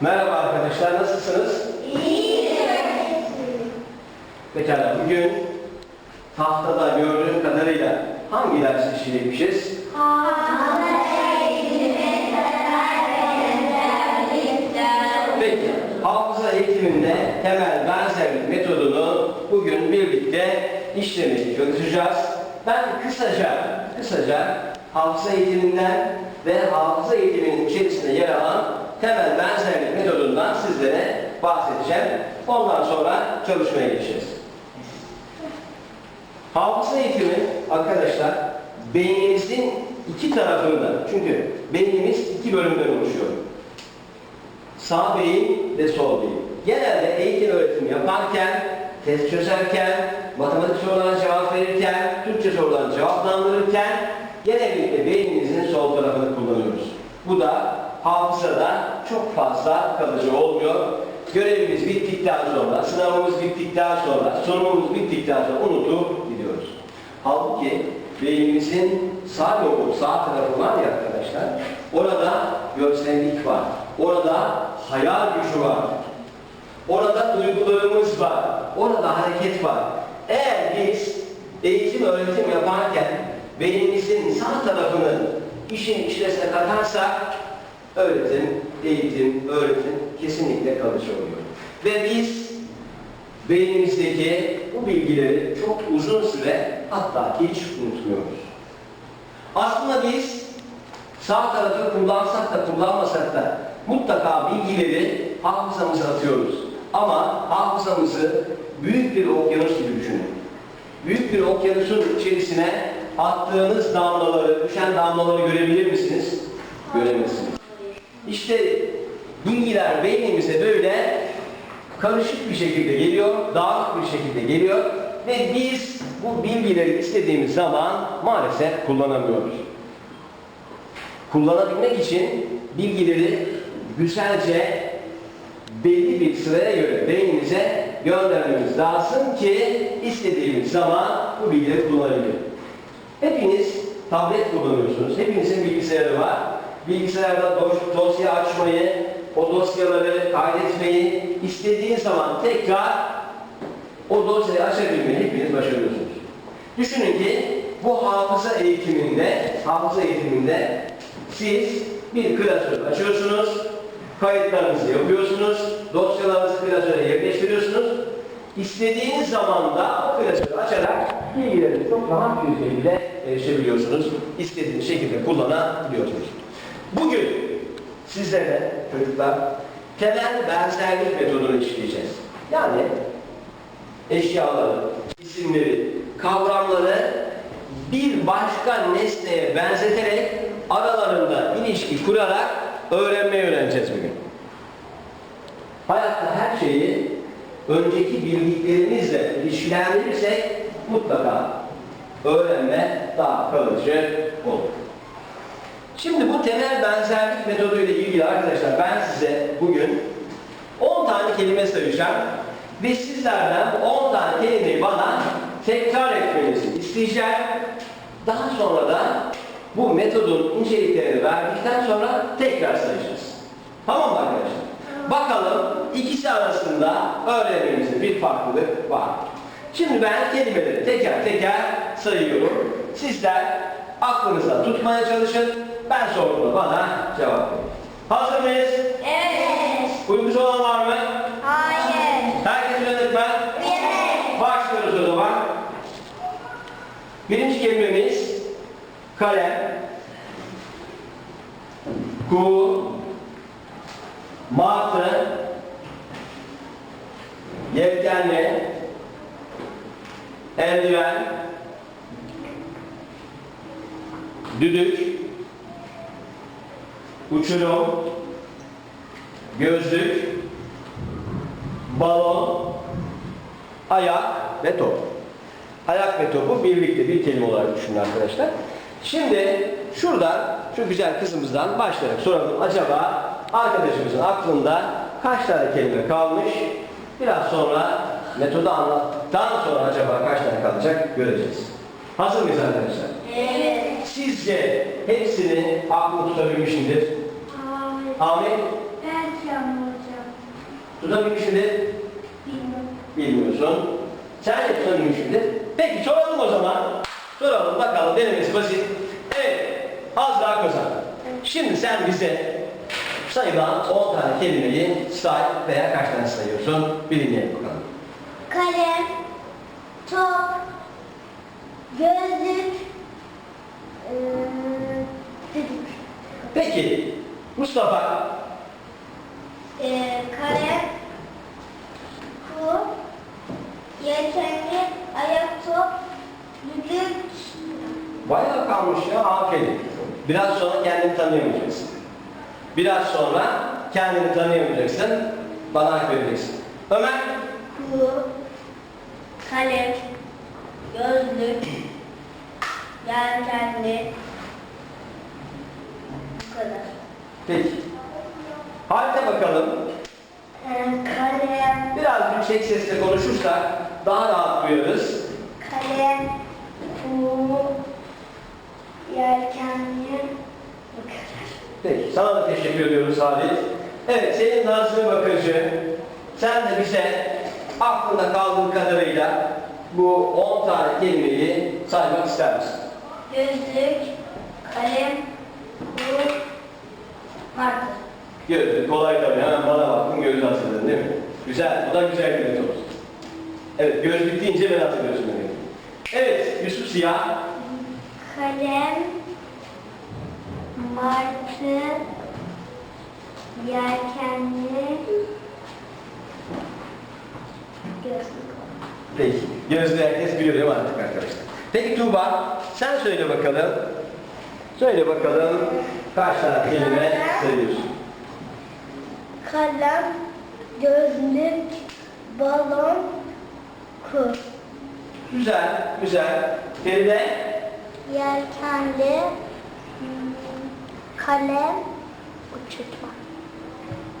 Merhaba arkadaşlar, nasılsınız? Pekala, bugün tahtada gördüğüm kadarıyla hangi ders işleyecekmişiz? Peki, hafıza eğitiminde temel benzerlik metodunu bugün birlikte işlemeye çalışacağız. Ben kısaca, kısaca hafıza eğitiminden ve hafıza eğitiminin içerisinde yer alan temel benzerlik metodundan sizlere bahsedeceğim. Ondan sonra çalışmaya geçeceğiz. Hafıza eğitimi arkadaşlar beynimizin iki tarafında çünkü beynimiz iki bölümden oluşuyor. Sağ beyin ve sol beyin. Genelde eğitim öğretim yaparken, test çözerken, matematik sorularına cevap verirken, Türkçe sorularına cevaplandırırken genellikle beynimizin sol tarafını kullanıyoruz. Bu da hafızada çok fazla kalıcı olmuyor. Görevimiz bittikten sonra, sınavımız bittikten sonra, sunumumuz bittikten sonra unutup gidiyoruz. Halbuki beynimizin sağ lobu, sağ tarafı var ya arkadaşlar, orada görsellik var, orada hayal gücü var, orada duygularımız var, orada hareket var. Eğer biz eğitim öğretim yaparken beynimizin sağ tarafını işin içerisine katarsak öğretim, eğitim, öğretim kesinlikle kalıcı oluyor. Ve biz beynimizdeki bu bilgileri çok uzun süre hatta hiç unutmuyoruz. Aslında biz sağ tarafı kullansak da kullanmasak da mutlaka bilgileri hafızamıza atıyoruz. Ama hafızamızı büyük bir okyanus gibi düşünün. Büyük bir okyanusun içerisine attığınız damlaları, düşen damlaları görebilir misiniz? Göremezsiniz. İşte bilgiler beynimize böyle karışık bir şekilde geliyor, dağınık bir şekilde geliyor ve biz bu bilgileri istediğimiz zaman maalesef kullanamıyoruz. Kullanabilmek için bilgileri güzelce belli bir sıraya göre beynimize göndermemiz lazım ki istediğimiz zaman bu bilgileri kullanabilir. Hepiniz tablet kullanıyorsunuz. Hepinizin bilgisayarı var. Bilgisayarda dos- dosya açmayı, o dosyaları kaydetmeyi istediğiniz zaman tekrar o dosyayı açabilmeyi hepiniz başarıyorsunuz. Düşünün ki bu hafıza eğitiminde, hafıza eğitiminde siz bir klasör açıyorsunuz, kayıtlarınızı yapıyorsunuz, dosyalarınızı klasöre yerleştiriyorsunuz. İstediğiniz zaman da o klasörü açarak bilgileri çok rahat bir şekilde erişebiliyorsunuz. İstediğiniz şekilde kullanabiliyorsunuz. Bugün sizlere çocuklar temel benzerlik metodunu işleyeceğiz. Yani eşyaları, isimleri, kavramları bir başka nesneye benzeterek aralarında ilişki kurarak öğrenmeyi öğreneceğiz bugün. Hayatta her şeyi önceki bildiklerimizle ilişkilendirirsek mutlaka öğrenme daha kalıcı olur. Şimdi bu temel benzerlik metodu ile ilgili arkadaşlar ben size bugün 10 tane kelime sayacağım ve sizlerden bu 10 tane kelimeyi bana tekrar etmenizi isteyeceğim. Daha sonra da bu metodun inceliklerini verdikten sonra tekrar sayacağız. Tamam mı arkadaşlar? Bakalım ikisi arasında öğrenmemizde bir farklılık var. Şimdi ben kelimeleri teker teker sayıyorum. Sizler aklınızda tutmaya çalışın. Ben sorduğumda bana cevap verin. Hazır mıyız? Evet. Uykusu olan var mı? Hayır. Herkes uyanık mı? Evet. Başlıyoruz o zaman. Birinci kelimemiz kalem, ku, martı, yelkenli, eldiven, düdük, uçurum, gözlük, balon, ayak ve top. Ayak ve topu birlikte bir kelime olarak düşünün arkadaşlar. Şimdi şuradan şu güzel kızımızdan başlayarak soralım. Acaba arkadaşımızın aklında kaç tane kelime kalmış? Biraz sonra metodu anlattıktan sonra acaba kaç tane kalacak göreceğiz. Hazır mıyız arkadaşlar? Evet. Sizce hepsini aklını tutabilmişimdir. Hayır. Ahmet Belki ama. Tutabilmişsindir. Bilmiyorum. Bilmiyorsun. Sen de tutabilmişsindir. Peki soralım o zaman. Soralım bakalım denemesi basit. Evet. Az daha kazan. Şimdi sen bize sayılan 10 tane kelimeyi say veya kaç tane sayıyorsun? Bir dinleyelim bakalım. Kalem, top, gözlük, düdük. Peki Mustafa Eee, kalem, ku, yelkenli, ayak top, düdük, bayağı kalmış ya aferin. Biraz sonra kendini tanıyamayacaksın. Biraz sonra kendini tanıyamayacaksın. Bana hak vereceksin. Ömer ku, kalem, gözlük, yelkenli, bu kadar. peki. Harita bakalım. Eee, kalem, Biraz yüksek sesle konuşursak daha rahat duyarız. kalem, ku, yelkenli, bu kadar. Peki, sana da teşekkür ediyoruz Halit. Evet, senin Nazlı Bakıcı, sen de bize aklında kaldığı kadarıyla bu 10 tane kelimeyi saymak ister misin? Gözlük, kalem, bu, marker. Gözlük, kolay tabii. Hemen bana baktın, gözlü hatırladın değil mi? Güzel, bu da güzel bir metot. Evet, gözlük deyince ben hatırlıyorsun demek. Evet, Yusuf Siyah. Kalem, martı, yelkenli, gözlük. Peki, gözlü herkes biliyor değil mi artık arkadaşlar? Peki Tuğba, sen söyle bakalım. Söyle bakalım kaç tane kelime sayıyorsun? Kalem, gözlük, balon, ku. Güzel, güzel. Feride, Yelkenli, kalem, uçurtma.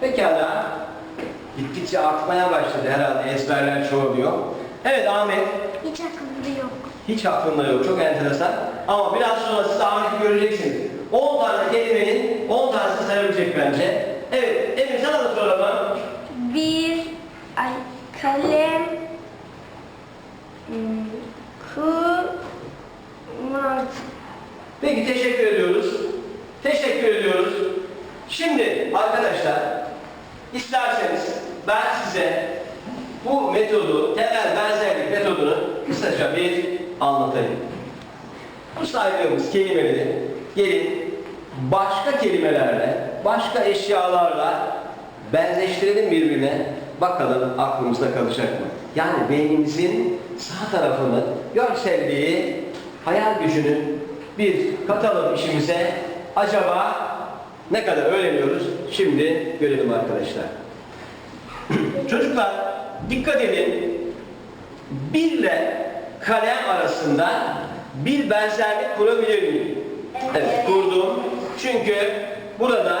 pekala. Gittikçe artmaya başladı herhalde ezberler çoğalıyor. Evet Ahmet, Hiç aklımda yok. Hiç aklımda yok, çok enteresan. Ama biraz sonra siz Ahmet'i göreceksiniz. 10 tane kelimenin 10 tanesi sayabilecek bence. Evet, Emir sana da soralım. Bir ay kalem hmm, ku mart Peki teşekkür ediyoruz. Teşekkür ediyoruz. Şimdi arkadaşlar isterseniz ben size bu metodu, temel benzerlik metodunu kısaca bir anlatayım. Bu saydığımız kelimeleri gelin başka kelimelerle, başka eşyalarla benzeştirelim birbirine. Bakalım aklımızda kalacak mı? Yani beynimizin sağ tarafını görselliği, hayal gücünü bir katalım işimize. Acaba ne kadar öğreniyoruz? Şimdi görelim arkadaşlar. Çocuklar dikkat edin. Bir ile kalem arasında bir benzerlik kurabilir miyim? Evet, kurdum. Çünkü burada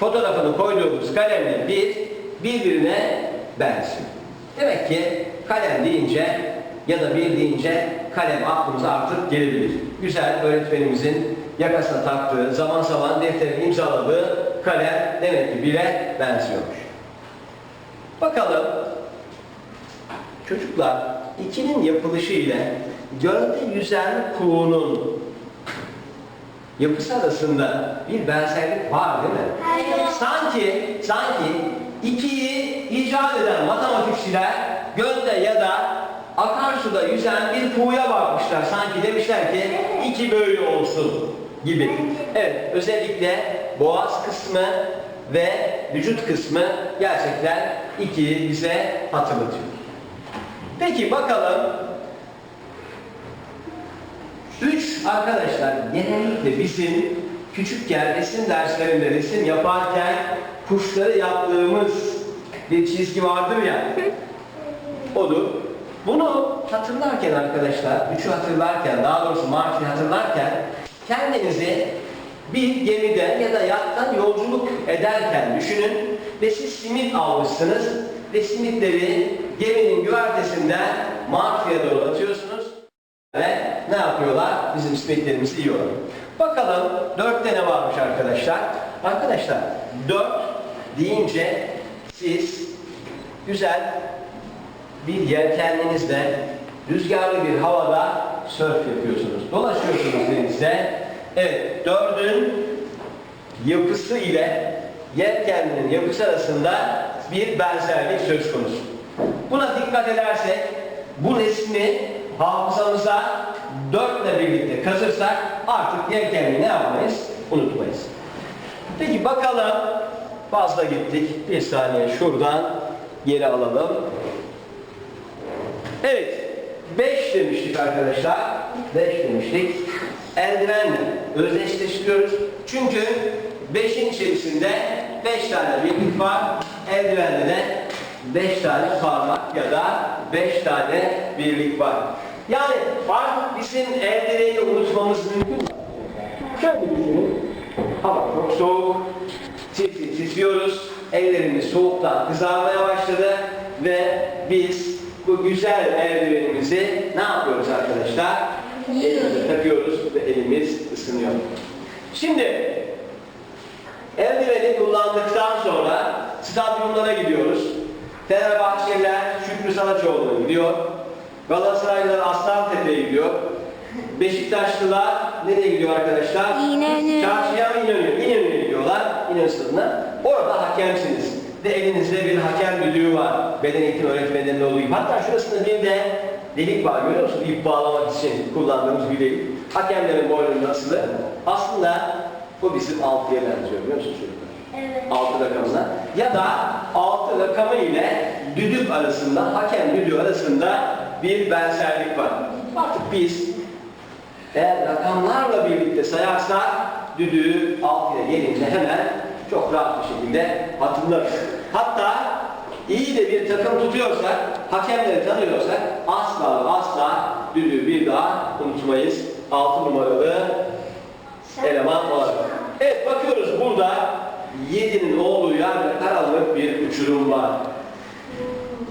fotoğrafını koyduğumuz kalemle bir birbirine benziyor. Demek ki kalem deyince ya da bir deyince kalem aklımıza artık gelebilir. Güzel öğretmenimizin yakasına taktığı, zaman zaman defterin imzaladığı kalem demek ki bile benziyormuş. Bakalım çocuklar ikinin yapılışı ile gölde yüzen kuğunun yapısı arasında bir benzerlik var değil mi? Hayır. Sanki, sanki ikiyi icat eden matematikçiler gölde ya da akarsuda yüzen bir kuğuya bakmışlar. Sanki demişler ki iki böyle olsun gibi. Evet, özellikle boğaz kısmı ve vücut kısmı gerçekten ikiyi bize hatırlatıyor. Peki bakalım. Üç arkadaşlar genellikle bizim küçükken resim derslerinde resim yaparken kuşları yaptığımız bir çizgi vardır ya. Odur. Bunu hatırlarken arkadaşlar, üçü hatırlarken, daha doğrusu Martin'i hatırlarken kendinizi bir gemiden ya da yattan yolculuk ederken düşünün ve siz simit almışsınız ve simitleri geminin güvertesinden Martin'e doğru atıyorsunuz ve ne yapıyorlar? Bizim simitlerimizi yiyorlar. Bakalım dörtte ne varmış arkadaşlar? Arkadaşlar dört deyince siz güzel bir yelkenlinizle rüzgarlı bir havada sörf yapıyorsunuz. Dolaşıyorsunuz denizde. Evet, dördün yapısı ile yelkenlinin yapısı arasında bir benzerlik söz konusu. Buna dikkat edersek bu resmi hafızamıza dörtle birlikte kazırsak artık yelkenliği ne yapmayız? Unutmayız. Peki bakalım fazla gittik. Bir saniye şuradan geri alalım. Evet. 5 demiştik arkadaşlar. 5 demiştik. Eldivenle özdeşleştiriyoruz. Çünkü 5'in içerisinde 5 tane birlik var. Eldivende de 5 tane parmak ya da 5 tane birlik var. Yani fark bizim eldiveni unutmamız mümkün mü? Şöyle düşünün. Hava çok soğuk. Tit- Titriyoruz. Ellerimiz soğuktan kızarmaya başladı. Ve biz bu güzel eldivenimizi ne yapıyoruz arkadaşlar? Elimize takıyoruz ve elimiz ısınıyor. Şimdi eldiveni kullandıktan sonra stadyumlara gidiyoruz. Fenerbahçeliler Şükrü Saraçoğlu'na gidiyor. Galatasaraylılar Aslantepe'ye gidiyor. Beşiktaşlılar nereye gidiyor arkadaşlar? İnönü. Çarşıya mı İnönü? İnönü'ye gidiyorlar. İnönü stadına. Orada hakemsiniz. Ve elinizde bir hakem düdüğü var. Beden eğitim öğretmenlerinin olduğu gibi. Hatta şurasında bir de delik var görüyor musun? İp bağlamak için kullandığımız bir delik. Hakemlerin boynunda asılı. Aslında bu bizim altıya benziyor biliyor musun çocuklar? Evet. Altı rakamına. Ya da altı rakamı ile düdük arasında, hakem düdüğü arasında bir benzerlik var. Artık biz eğer rakamlarla birlikte sayarsak düdüğü alt ile gelince hemen çok rahat bir şekilde hatırlarız. Hatta iyi de bir takım tutuyorsak, hakemleri tanıyorsak asla asla düdüğü bir daha unutmayız. 6 numaralı eleman olarak. Evet bakıyoruz burada 7'nin olduğu yerde karanlık bir uçurum var.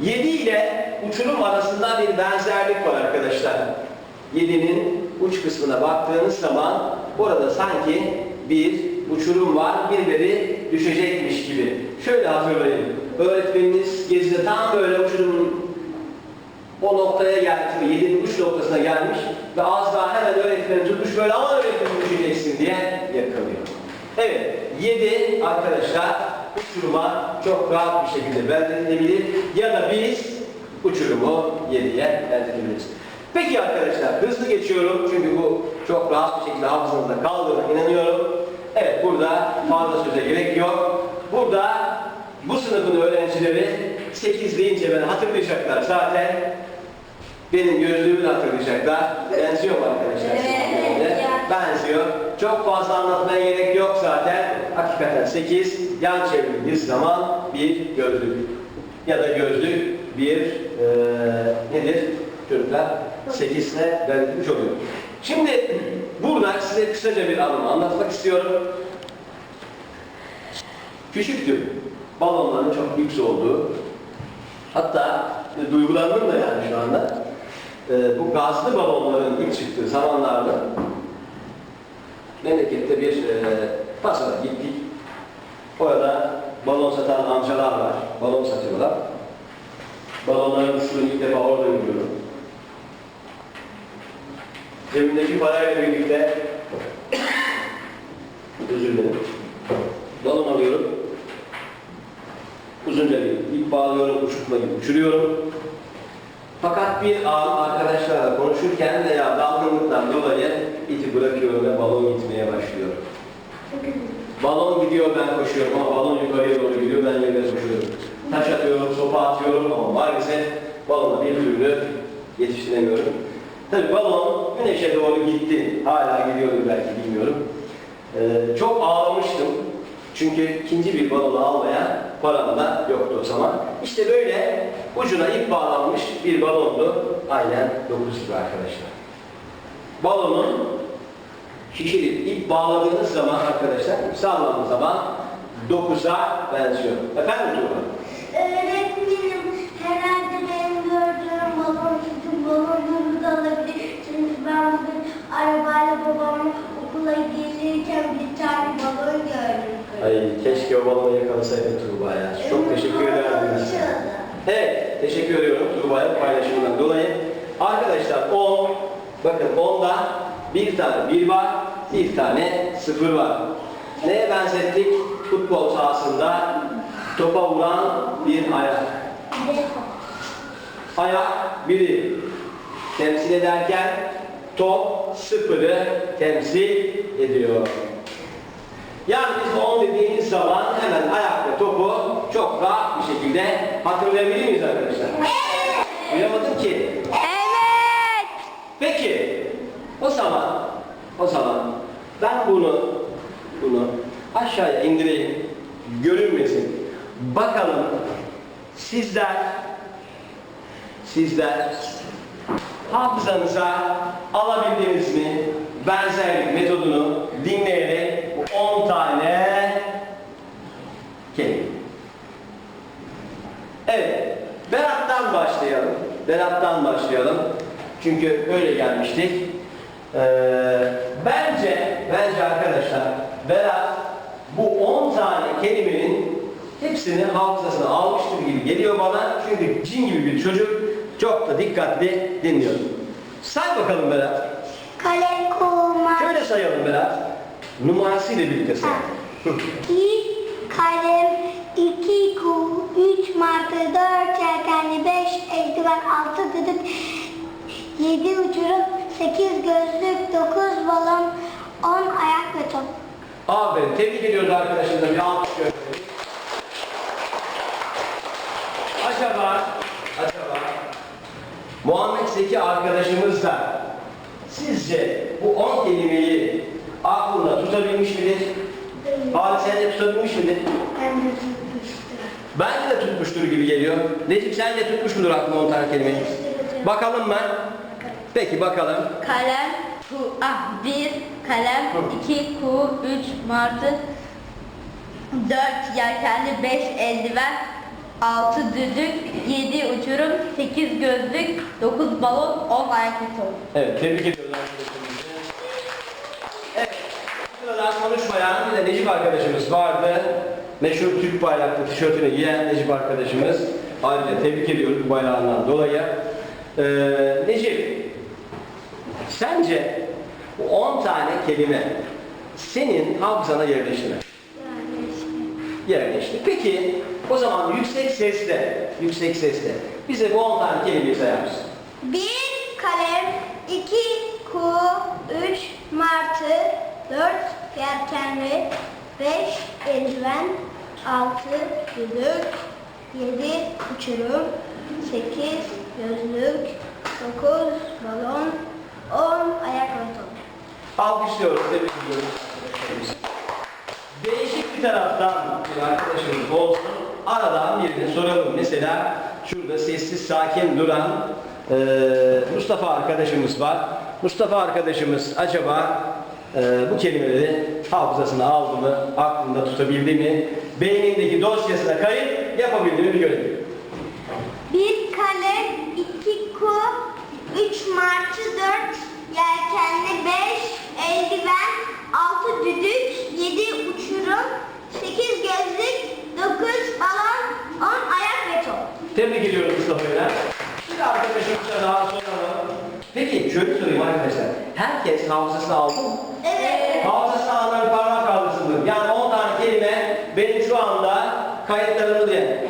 7 ile uçurum arasında bir benzerlik var arkadaşlar. 7'nin uç kısmına baktığınız zaman orada sanki bir uçurum var, birileri düşecekmiş gibi. Şöyle hatırlayın. Öğretmeniniz gezide tam böyle uçurumun o noktaya gelmiş, 7'nin uç noktasına gelmiş ve az daha hemen öğretmeni tutmuş böyle ama öğretmenim düşeceksin diye yakalıyor. Evet, 7 arkadaşlar uçuruma çok rahat bir şekilde benzetilebilir ya da biz uçurumu 7'ye benzetebiliriz. Peki arkadaşlar hızlı geçiyorum çünkü bu çok rahat bir şekilde hafızanızda kaldığına inanıyorum. Evet burada fazla söze gerek yok. Burada bu sınıfın öğrencileri 8 deyince ben hatırlayacaklar zaten. Benim gözlüğümü de hatırlayacaklar. Benziyor mu arkadaşlar? Evet. Benziyor. Çok fazla anlatmaya gerek yok zaten. Hakikaten 8 yan çevirdiğiniz zaman bir gözlük. Ya da gözlük bir eee nedir çocuklar? 8 ile belirtilmiş oluyor. Şimdi burada size kısaca bir anımı anlatmak istiyorum. Küçüktüm. Balonların çok lüks olduğu. Hatta e, duygulandım da yani şu anda. E, bu gazlı balonların ilk çıktığı zamanlarda memlekette bir e, pazara gittik. Orada balon satan amcalar var. Balon satıyorlar. Balonların ısını ilk defa orada görüyorum. Cebimdeki parayla birlikte özür dilerim. Balon alıyorum. Uzunca bir ip bağlıyorum, uçurtma gibi uçuruyorum. Fakat bir an arkadaşlarla konuşurken veya dalgınlıktan dolayı ipi bırakıyorum ve balon gitmeye başlıyor. Balon gidiyor ben koşuyorum ama balon yukarıya doğru gidiyor ben yerine koşuyorum. Taş atıyorum, sopa atıyorum ama maalesef balona bir türlü yetiştiremiyorum. Tabii balon güneşe doğru gitti. Hala gidiyordu belki bilmiyorum. Ee, çok ağlamıştım. Çünkü ikinci bir balonu almaya param da yoktu o zaman. İşte böyle ucuna ip bağlanmış bir balondu. Aynen 9 gibi arkadaşlar. Balonun şişirip ip bağladığınız zaman arkadaşlar, sağladığınız zaman 9'a benziyor. Efendim Tuğba? Öğretmenim herhalde benim gördüğüm balon sizin balonlarınızı alabilir. Çünkü ben bugün arabayla babamla okula gelirken bir tane balon gördüm. Ay keşke o balonu yakalasaydın Tuğba ya. Çok teşekkür ederim. Evet, teşekkür ediyorum Tuğba'ya paylaşımından dolayı. Arkadaşlar 10, bakın 10'da bir tane 1 var, bir tane 0 var. Neye benzettik? Futbol sahasında topa vuran bir ayak. Ayak biri temsil ederken top sıfırı temsil ediyor. Yani biz 10 dediğimiz zaman hemen ayak ve topu çok rahat bir şekilde hatırlayabilir miyiz arkadaşlar? Duyamadım ki. Evet. Peki o zaman o zaman ben bunu bunu aşağıya indireyim görünmesin. Bakalım sizler sizler hafızanıza alabildiniz mi? Benzerlik metodunu dinleyerek bu 10 tane kelime. Evet, Berat'tan Berat'tan başlayalım. Çünkü öyle gelmiştik. Ee, bence, bence arkadaşlar Berat bu 10 tane kelimenin hepsini hafızasına almıştır gibi geliyor bana. Çünkü cin gibi bir çocuk çok da dikkatli dinliyor. Say bakalım Berat. Kalem kovma. Şöyle sayalım Berat. Numarasıyla birlikte. Hı. 2 kalem, 2 ku, 3 martı, 4 yelkenli, 5 eldiven, 6 düdük, 7 uçurum, 8 gözlük, 9 balon, 10 ayak ve top. Aferin. Tebrik ediyoruz arkadaşımıza. Bir alkış gönderelim. Acaba, acaba Muhammed Zeki arkadaşımız da sizce bu 10 kelimeyi aklında tutabilmiş midir? Halit sen de tutabilmiş midir? Ben de Bence de tutmuştur gibi geliyor. Necip sen de tutmuş mudur aklına 10 tane kelimeyi? Bakalım mı? Peki bakalım. Kalem, ku, ah, bir kalem, iki ku, üç martı, dört yelkenli, beş eldiven, altı düdük, yedi uçurum, sekiz gözlük, dokuz balon, on ayak ve top. Evet, tebrik ediyoruz arkadaşımızı. Evet, sıradan konuşmayan bir de Necip arkadaşımız vardı. Meşhur Türk bayraklı tişörtünü giyen Necip arkadaşımız. Ayrıca tebrik ediyoruz bu bayrağından dolayı. Ee, Necip, sence bu 10 tane kelime senin hafızana yerleşti mi? Yerleşti. Peki, o zaman yüksek sesle, yüksek sesle bize bu 10 tane kelimeyi sayar mısın? 1 kalem, 2 ku, 3 martı, 4 yelkenli, 5 eldiven, 6 düdük, 7 uçurum, 8 gözlük, 9 balon, 10 ayak ve top. Alkışlıyoruz, tebrik. Değişik bir taraftan bir arkadaşımız olsun. Aradan birini soralım. Mesela şurada sessiz sakin duran eee, Mustafa arkadaşımız var. Mustafa arkadaşımız acaba eee, bu kelimeleri hafızasına aldı mı, aklında tutabildi mi, beynindeki dosyasına kayıt yapabildi mi bir görelim. 1 kalem, 2 ku, 3 martı, 4 yelkenli, 5 eldiven, 6 düdük, 7 uçurum, 8 gözlük, 9 balon, 10 ayak ve top. Tebrik ediyoruz Mustafa'yla. Bir arkadaşımıza daha soralım. Peki şöyle sorayım arkadaşlar. Herkes hafızasına aldı diye.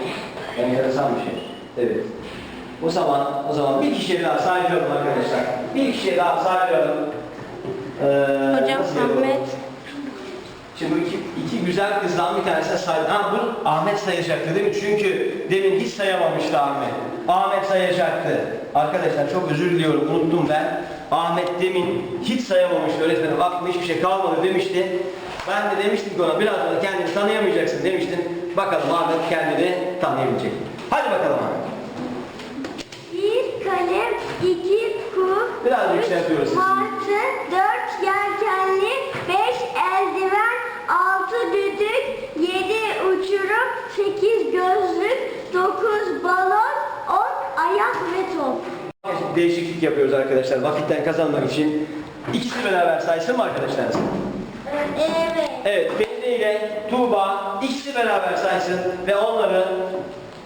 Yani enteresan bir şey. Evet. O zaman, o zaman bir kişiye daha sayıyorum arkadaşlar. Bir kişiye daha sayıyorum. Ee, Hocam? Ahmet. Şimdi bu iki, iki güzel kızdan bir tanesine saydı. Ha bu Ahmet sayacaktı değil mi? Çünkü demin hiç sayamamıştı Ahmet. Ahmet sayacaktı. Arkadaşlar çok özür diliyorum unuttum ben. Ahmet demin hiç sayamamıştı öğretmenim. Aklımda hiçbir şey kalmadı demişti. Ben de demiştim ki ona biraz sonra kendini tanıyamayacaksın demiştim. Bakalım Ahmet kendini tanıyabilecek. mi? Hadi bakalım Ahmet. 1 kalem, 2 ku, Biraz üç sesini. martı, 4 yelkenli, 5 eldiven, 6 düdük, 7 uçurum, 8 gözlük, 9 balon, 10 ayak ve top. Değişiklik yapıyoruz arkadaşlar vakitten kazanmak için. İkisi beraber saysın mı arkadaşlar? Evet. Evet, Feride ile Tuğba ikisi beraber saysın ve onları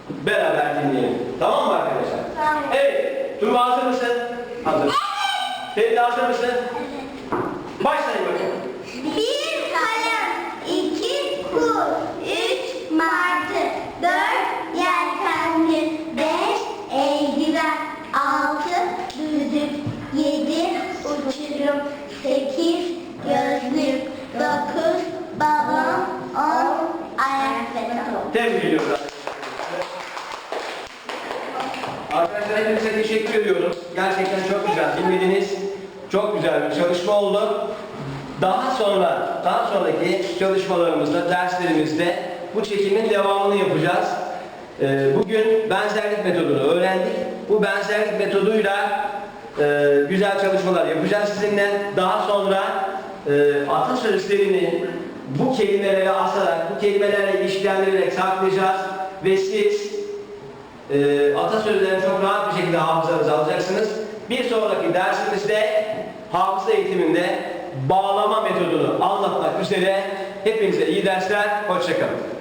beraber dinleyelim. Tamam mı arkadaşlar? Tamam. Evet. Tuğba hazır mısın? Hazır. Feride hazır mısın? Başlayın bakalım. Bir kalem, iki kul, üç martı, dört yelkenli, beş eldiven, altı düdük, yedi uçurum, sekiz gözlük, dokuz balon, on ayak ve top. Tebrik ediyoruz. Arkadaşlar hepinize teşekkür ediyoruz. Gerçekten çok güzel. Dinlediniz. Çok güzel bir çalışma oldu. Daha sonra, daha sonraki çalışmalarımızda, derslerimizde bu çekimin devamını yapacağız. Ee, Bugün benzerlik metodunu öğrendik. Bu benzerlik metoduyla e, güzel çalışmalar yapacağız sizinle. Daha sonra e, atasözlerini bu kelimelere asarak, bu kelimelerle ilişkilendirerek saklayacağız. Ve siz e, atasözlerini çok rahat bir şekilde hafızanıza alacaksınız. Bir sonraki dersimizde hafıza eğitiminde bağlama metodunu anlatmak üzere hepinize iyi dersler, hoşçakalın.